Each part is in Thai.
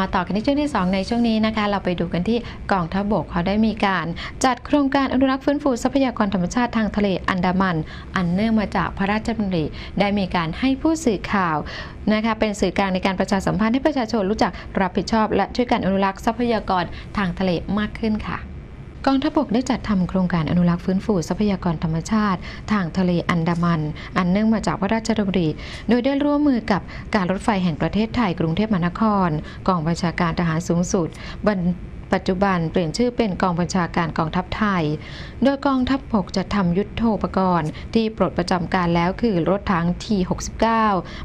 มาต่อกันที่ช่วงที่ 2 ในช่วงนี้นะคะ เราไปดูกันที่กองทัพบกเขาได้มีการ จัดโครงการอนุรักษ์ฟื้นฟูทรัพยากรธรรมชาติทางทะเลอันดามัน อันเนื่องมาจากพระราชดำริได้มีการให้ผู้สื่อข่าวนะคะเป็นสื่อกลางในการประชาสัมพันธ์ให้ประชาชนรู้จักรับผิดชอบ และช่วยกันอนุรักษ์ทรัพยากรทางทะเลมากขึ้นค่ะ กองทัพบกได้จัดทำโครงการอนุรักษ์ฟื้นฟูทรัพยากรธรรมชาติ ทางทะเลอันดามัน อันเนื่องมาจากพระราชดำริ โดยได้ร่วมมือกับการรถไฟแห่งประเทศไทยกรุงเทพมหานคร กองบัญชาการทหารสูงสุดบันปัจจุบันเปลี่ยนชื่อเป็นกองบัญชาการกองทัพไทย โดยกองทัพบกจะทำยุทธโธปกรณ์ ที่ปลดประจำการแล้วคือรถถัง T69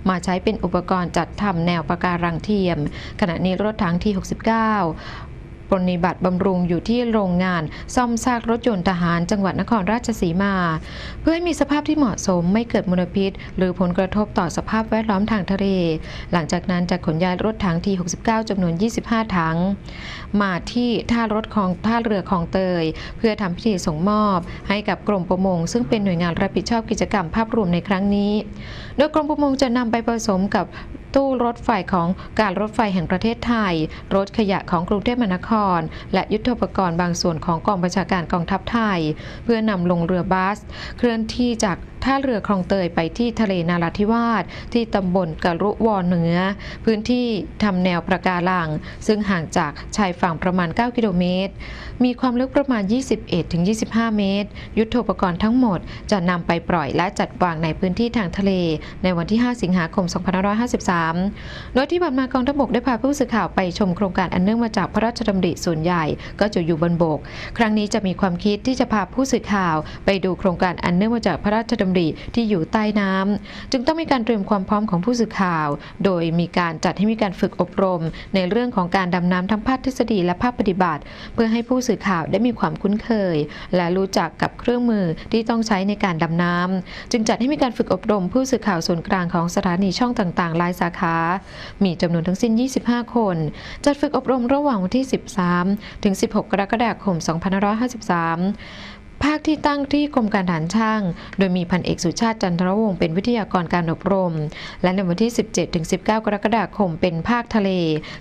มาใช้เป็นอุปกรณ์จัดทำแนวปะการังเทียม ขณะนี้รถถัง T69 ปรนิบัติบำรุงอยู่ที่โรงงาน ซ่อมซากรถยนต์ทหารจังหวัดนครราชสีมา เพื่อให้มีสภาพที่เหมาะสมไม่เกิดมลพิษ หรือผลกระทบต่อสภาพแวดล้อมทางทะเล หลังจากนั้นจะขนย้ายรถถังที่69จำนวน 25 ถัง มาที่ท่ารถของท่าเรือคลองเตย เพื่อทำพิธีส่งมอบ ให้กับกรมประมง ซึ่งเป็นหน่วยงานรับผิดชอบกิจกรรมภาพรวมในครั้งนี้ โดยกรมประมงจะนำไปผสมกับตู้รถไฟของการรถไฟแห่งประเทศไทย รถขยะของกรุงเทพมหานคร และยุทธปกรณ์บางส่วนของกองบัญชาการกองทัพไทย เพื่อนำลงเรือบัส เคลื่อนที่จาก ท่าเรือคลองเตยไปที่ทะเลนาราธิวาสที่ตำบลกะรุวอเหนือ พื้นที่ทำแนวประการัง ซึ่งห่างจากชายฝั่งประมาณ 9 กิโลเมตร มีความลึกประมาณ 21-25 เมตร ยุทโธปกรณ์ทั้งหมดจะนำไปปล่อยและจัดวางในพื้นที่ทางทะเล ในวันที่ 5 สิงหาคม 2553 โดยที่ผ่านมากองทัพบกได้พาผู้สื่อข่าวไปชมโครงการอันเนื่องมาจากพระราชดำริส่วนใหญ่ก็จะอยู่บนบก ครั้งนี้จะมีความคิดที่จะพาผู้สื่อข่าว ไปดูโครงการอันเนื่องมาจากพระราชดำริที่อยู่ใต้น้ำจึงต้องมีการเตรียมความพร้อมของผู้สื่อข่าว โดยมีการจัดให้มีการฝึกอบรม ในเรื่องของการดำน้ำทั้งภาคทฤษฎีและภาคปฏิบัติ เพื่อให้ผู้สื่อข่าวได้มีความคุ้นเคย และรู้จักกับเครื่องมือที่ต้องใช้ในการดำน้ำจึงจัดให้มีการฝึกอบรม ผู้สื่อข่าวส่วนกลางของสถานีช่องต่างๆรายสาขา มีจำนวนทั้งสิ้น 25 คน จัดฝึกอบรมระหว่างวันที่ 13 ถึง 16 กรกฎาคม 2553 ภาคที่ตั้งที่กรมการฐานช่าง โดยมีพันเอกสุชาติจันทรวงศ์เป็นวิทยากรการอบรม และในวันที่ 17-19 กรกฎาคมเป็นภาคทะเล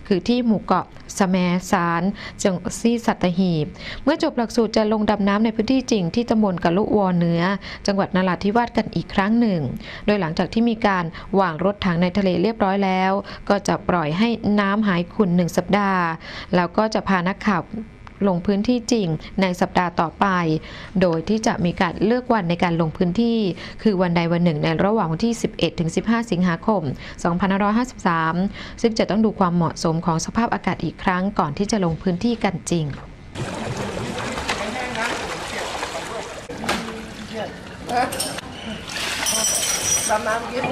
คือที่หมู่เกาะสมสารจังซีสัตหีบ เมื่อจบหลักสูตรจะลงดำน้ำในพื้นที่จริงที่ตำบลกะลุวอเหนือจังหวัดนราธิวาสกันอีกครั้งหนึ่ง โดยหลังจากที่มีการวางรถถังในทะเลเรียบร้อยแล้ว ก็จะปล่อยให้น้ำหายขุ่นหนึ่งสัปดาห์ แล้วก็จะพานักข่าว ลงพื้นที่จริงในสัปดาห์ต่อไป โดยที่จะมีการเลือกวันในการลงพื้นที่ คือวันใดวันหนึ่งในระหว่างวันที่ 11 ถึง 15 สิงหาคม 2553 ซึ่งจะต้องดูความเหมาะสมของสภาพอากาศอีกครั้งก่อนที่จะลงพื้นที่กันจริงดำน้ำกิน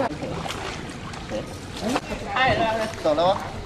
ไอ้แล้วจบแล้ววะ